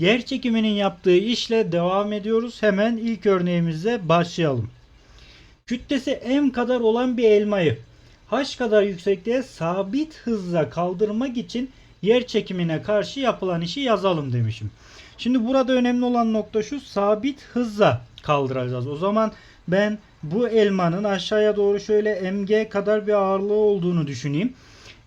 Yer çekiminin yaptığı işle devam ediyoruz. Hemen ilk örneğimize başlayalım. Kütlesi m kadar olan bir elmayı h kadar yüksekliğe sabit hızla kaldırmak için yer çekimine karşı yapılan işi yazalım demişim. Şimdi burada önemli olan nokta şu sabit hızla kaldıracağız. O zaman ben bu elmanın aşağıya doğru şöyle mg kadar bir ağırlığı olduğunu düşüneyim.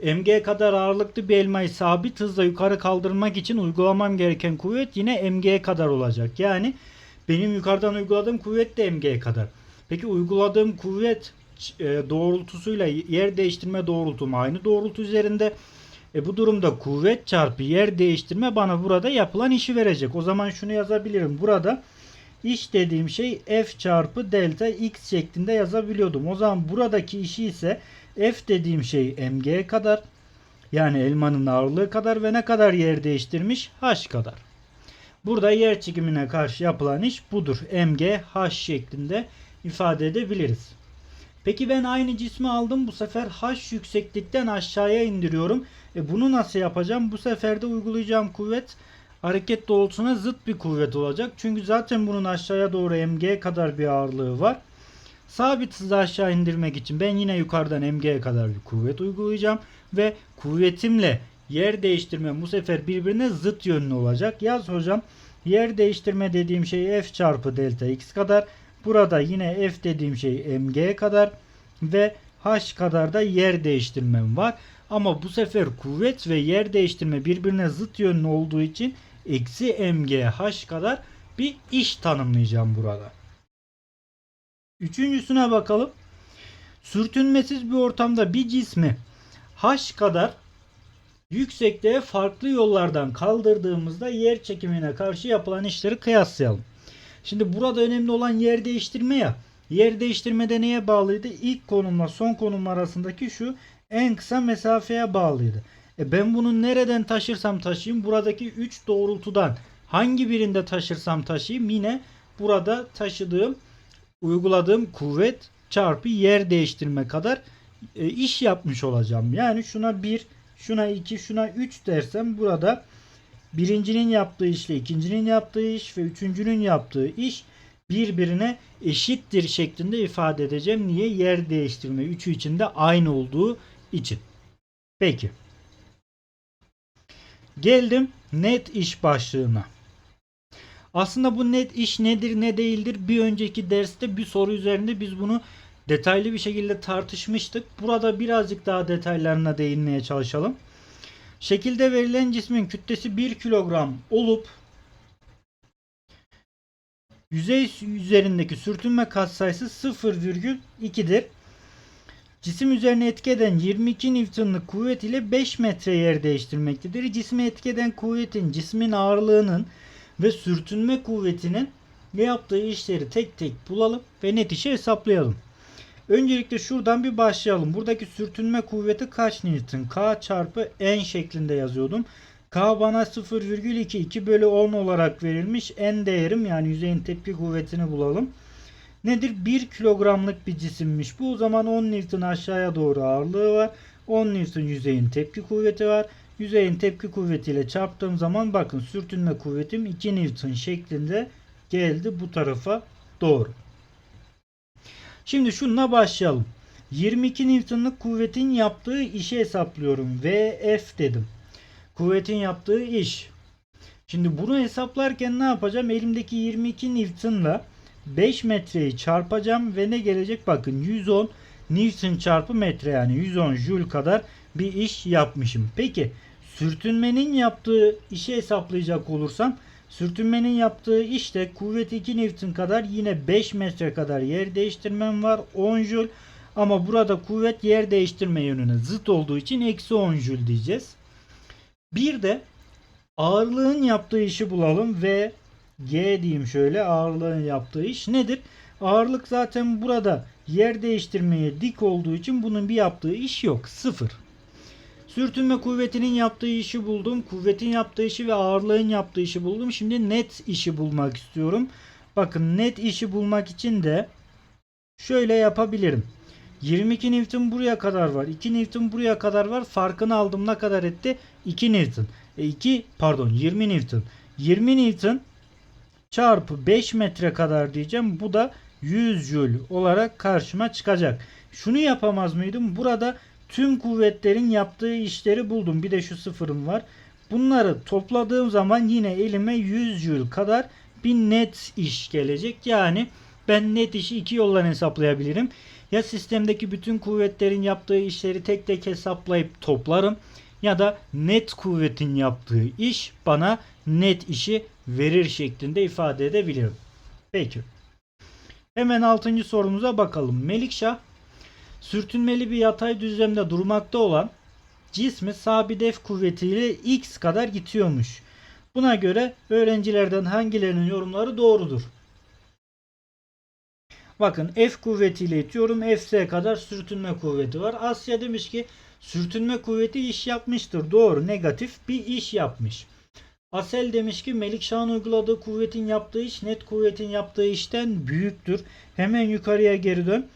Mg kadar ağırlıklı bir elmayı sabit hızla yukarı kaldırmak için uygulamam gereken kuvvet yine mg kadar olacak. Yani benim yukarıdan uyguladığım kuvvet de mg kadar. Peki uyguladığım kuvvet e, doğrultusuyla yer değiştirme doğrultum aynı doğrultu üzerinde. E bu durumda kuvvet çarpı yer değiştirme bana burada yapılan işi verecek. O zaman şunu yazabilirim. Burada iş dediğim şey F çarpı delta X şeklinde yazabiliyordum. O zaman buradaki işi ise F dediğim şey mg kadar yani elmanın ağırlığı kadar ve ne kadar yer değiştirmiş? H kadar. Burada yer çekimine karşı yapılan iş budur. mg h şeklinde ifade edebiliriz. Peki ben aynı cismi aldım. Bu sefer h yükseklikten aşağıya indiriyorum. E bunu nasıl yapacağım? Bu sefer de uygulayacağım kuvvet hareket doğrultusuna zıt bir kuvvet olacak. Çünkü zaten bunun aşağıya doğru mg kadar bir ağırlığı var. Sabit hızı aşağı indirmek için ben yine yukarıdan mg'ye kadar bir kuvvet uygulayacağım. Ve kuvvetimle yer değiştirme bu sefer birbirine zıt yönlü olacak. Yaz hocam yer değiştirme dediğim şey f çarpı delta x kadar. Burada yine f dediğim şey mg kadar ve h kadar da yer değiştirmem var. Ama bu sefer kuvvet ve yer değiştirme birbirine zıt yönlü olduğu için eksi mg h kadar bir iş tanımlayacağım burada. Üçüncüsüne bakalım. Sürtünmesiz bir ortamda bir cismi h kadar yüksekliğe farklı yollardan kaldırdığımızda yer çekimine karşı yapılan işleri kıyaslayalım. Şimdi burada önemli olan yer değiştirme ya. Yer değiştirmede neye bağlıydı? İlk konumla son konum arasındaki şu en kısa mesafeye bağlıydı. E ben bunu nereden taşırsam taşıyayım buradaki 3 doğrultudan hangi birinde taşırsam taşıyayım yine burada taşıdığım uyguladığım kuvvet çarpı yer değiştirme kadar e, iş yapmış olacağım. Yani şuna 1, şuna 2, şuna 3 dersem burada birincinin yaptığı işle ikincinin yaptığı iş ve üçüncünün yaptığı iş birbirine eşittir şeklinde ifade edeceğim. Niye? Yer değiştirme üçü içinde aynı olduğu için. Peki. Geldim net iş başlığına. Aslında bu net iş nedir ne değildir bir önceki derste bir soru üzerinde biz bunu detaylı bir şekilde tartışmıştık. Burada birazcık daha detaylarına değinmeye çalışalım. Şekilde verilen cismin kütlesi 1 kilogram olup yüzey üzerindeki sürtünme katsayısı 0,2'dir. Cisim üzerine etki eden 22 Newton'lık kuvvet ile 5 metre yer değiştirmektedir. Cisme etki eden kuvvetin cismin ağırlığının ve sürtünme kuvvetinin ne yaptığı işleri tek tek bulalım ve net hesaplayalım. Öncelikle şuradan bir başlayalım. Buradaki sürtünme kuvveti kaç Newton? K çarpı N şeklinde yazıyordum. K bana 0,2 2 bölü 10 olarak verilmiş. N değerim yani yüzeyin tepki kuvvetini bulalım. Nedir? 1 kilogramlık bir cisimmiş. Bu o zaman 10 Newton aşağıya doğru ağırlığı var. 10 Newton yüzeyin tepki kuvveti var. Yüzeyin tepki kuvvetiyle çarptığım zaman bakın sürtünme kuvvetim 2 Newton şeklinde geldi bu tarafa doğru. Şimdi şununla başlayalım. 22 Newton'lık kuvvetin yaptığı işi hesaplıyorum. VF dedim. Kuvvetin yaptığı iş. Şimdi bunu hesaplarken ne yapacağım? Elimdeki 22 Newton'la 5 metreyi çarpacağım ve ne gelecek? Bakın 110 Newton çarpı metre yani 110 Joule kadar bir iş yapmışım. Peki sürtünmenin yaptığı işi hesaplayacak olursam Sürtünmenin yaptığı işte kuvvet 2 Newton kadar yine 5 metre kadar yer değiştirmem var 10 Joule. Ama burada kuvvet yer değiştirme yönüne zıt olduğu için eksi 10 Joule diyeceğiz. Bir de ağırlığın yaptığı işi bulalım ve G diyeyim şöyle ağırlığın yaptığı iş nedir? Ağırlık zaten burada yer değiştirmeye dik olduğu için bunun bir yaptığı iş yok. Sıfır. Sürtünme kuvvetinin yaptığı işi buldum. Kuvvetin yaptığı işi ve ağırlığın yaptığı işi buldum. Şimdi net işi bulmak istiyorum. Bakın net işi bulmak için de şöyle yapabilirim. 22 Newton buraya kadar var. 2 Newton buraya kadar var. Farkını aldım ne kadar etti? 2 Newton. E 2 pardon 20 Newton. 20 Newton çarpı 5 metre kadar diyeceğim. Bu da 100 Joule olarak karşıma çıkacak. Şunu yapamaz mıydım? Burada tüm kuvvetlerin yaptığı işleri buldum. Bir de şu sıfırım var. Bunları topladığım zaman yine elime 100 Joule kadar bir net iş gelecek. Yani ben net işi iki yoldan hesaplayabilirim. Ya sistemdeki bütün kuvvetlerin yaptığı işleri tek tek hesaplayıp toplarım ya da net kuvvetin yaptığı iş bana net işi verir şeklinde ifade edebilirim. Peki. Hemen 6. sorumuza bakalım. Melikşah sürtünmeli bir yatay düzlemde durmakta olan cismi sabit F kuvvetiyle x kadar itiyormuş. Buna göre öğrencilerden hangilerinin yorumları doğrudur? Bakın F kuvvetiyle itiyorum. Fs kadar sürtünme kuvveti var. Asya demiş ki sürtünme kuvveti iş yapmıştır. Doğru. Negatif bir iş yapmış. Asel demiş ki Melikşah'ın uyguladığı kuvvetin yaptığı iş net kuvvetin yaptığı işten büyüktür. Hemen yukarıya geri dön.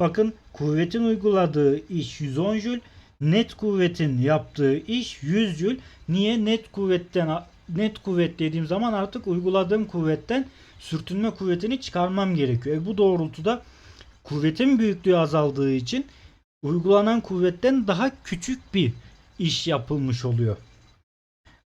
Bakın kuvvetin uyguladığı iş 110 Joule. Net kuvvetin yaptığı iş 100 Joule. Niye? Net kuvvetten net kuvvet dediğim zaman artık uyguladığım kuvvetten sürtünme kuvvetini çıkarmam gerekiyor. E bu doğrultuda kuvvetin büyüklüğü azaldığı için uygulanan kuvvetten daha küçük bir iş yapılmış oluyor.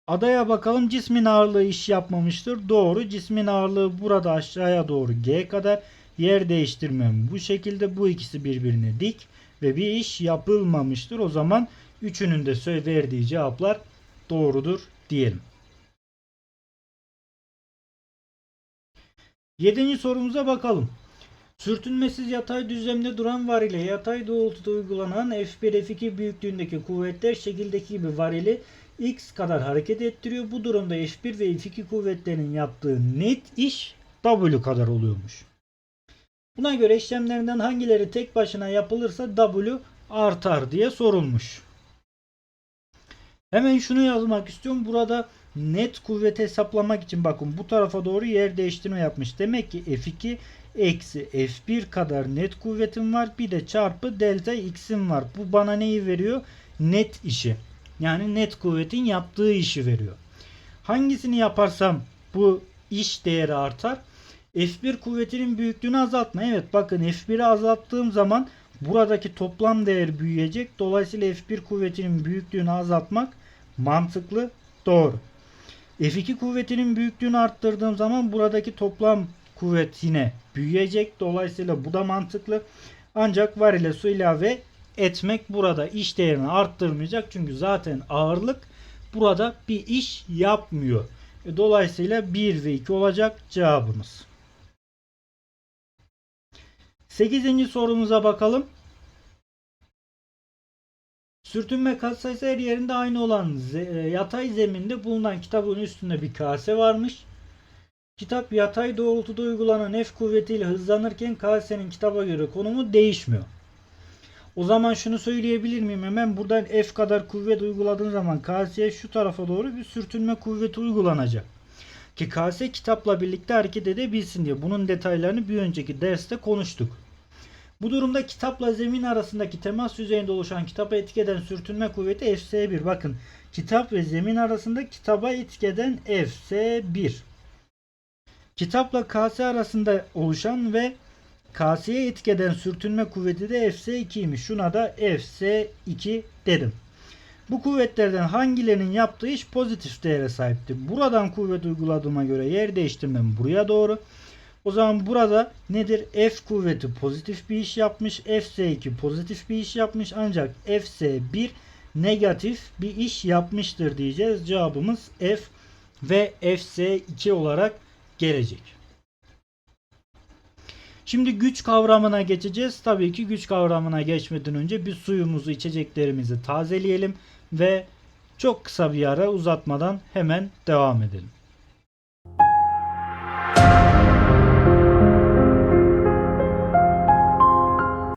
Adaya bakalım cismin ağırlığı iş yapmamıştır. Doğru cismin ağırlığı burada aşağıya doğru G kadar yer değiştirmem bu şekilde bu ikisi birbirine dik ve bir iş yapılmamıştır. O zaman üçünün de verdiği cevaplar doğrudur diyelim. Yedinci sorumuza bakalım. Sürtünmesiz yatay düzlemde duran var ile yatay doğrultuda uygulanan F1 F2 büyüklüğündeki kuvvetler şekildeki gibi varili x kadar hareket ettiriyor. Bu durumda F1 ve F2 kuvvetlerinin yaptığı net iş W kadar oluyormuş. Buna göre işlemlerinden hangileri tek başına yapılırsa W artar diye sorulmuş. Hemen şunu yazmak istiyorum. Burada net kuvveti hesaplamak için bakın bu tarafa doğru yer değiştirme yapmış. Demek ki F2 eksi F1 kadar net kuvvetim var. Bir de çarpı delta x'im var. Bu bana neyi veriyor? Net işi. Yani net kuvvetin yaptığı işi veriyor. Hangisini yaparsam bu iş değeri artar? F1 kuvvetinin büyüklüğünü azaltma. Evet bakın F1'i azalttığım zaman buradaki toplam değer büyüyecek. Dolayısıyla F1 kuvvetinin büyüklüğünü azaltmak mantıklı. Doğru. F2 kuvvetinin büyüklüğünü arttırdığım zaman buradaki toplam kuvvet yine büyüyecek. Dolayısıyla bu da mantıklı. Ancak var ile su ilave etmek burada iş değerini arttırmayacak. Çünkü zaten ağırlık burada bir iş yapmıyor. E, dolayısıyla 1 ve 2 olacak cevabımız. 8. sorumuza bakalım. Sürtünme katsayısı her yerinde aynı olan e, yatay zeminde bulunan kitabın üstünde bir kase varmış. Kitap yatay doğrultuda uygulanan F kuvvetiyle hızlanırken kasenin kitaba göre konumu değişmiyor. O zaman şunu söyleyebilir miyim? Hemen buradan F kadar kuvvet uyguladığın zaman kaseye şu tarafa doğru bir sürtünme kuvveti uygulanacak. Ki kase kitapla birlikte hareket edebilsin diye. Bunun detaylarını bir önceki derste konuştuk. Bu durumda kitapla zemin arasındaki temas yüzeyinde oluşan kitaba etki eden sürtünme kuvveti Fs1. Bakın kitap ve zemin arasında kitaba etki eden Fs1. Kitapla kase arasında oluşan ve kaseye etki eden sürtünme kuvveti de Fs2'ymiş. Şuna da Fs2 dedim. Bu kuvvetlerden hangilerinin yaptığı iş pozitif değere sahiptir? Buradan kuvvet uyguladığıma göre yer değiştirmem buraya doğru. O zaman burada nedir? F kuvveti pozitif bir iş yapmış. Fs2 pozitif bir iş yapmış. Ancak Fs1 negatif bir iş yapmıştır diyeceğiz. Cevabımız F ve Fs2 olarak gelecek. Şimdi güç kavramına geçeceğiz. Tabii ki güç kavramına geçmeden önce bir suyumuzu, içeceklerimizi tazeleyelim ve çok kısa bir ara uzatmadan hemen devam edelim.